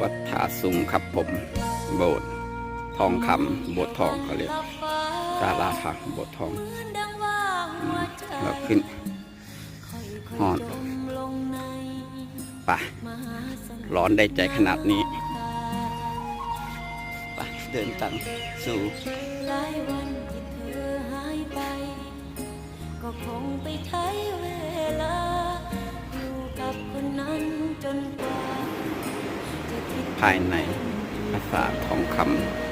วัดผาสุงครับผม โบสถ์ทองคำโบสถ์ทองเขาเรียกศาลาพักโบสถ์ทองอืมแล้วขึ้นหอนไปร้อนได้ใจขนาดนี้ไปเดินตังสู่ ภายในภาษาททองคำ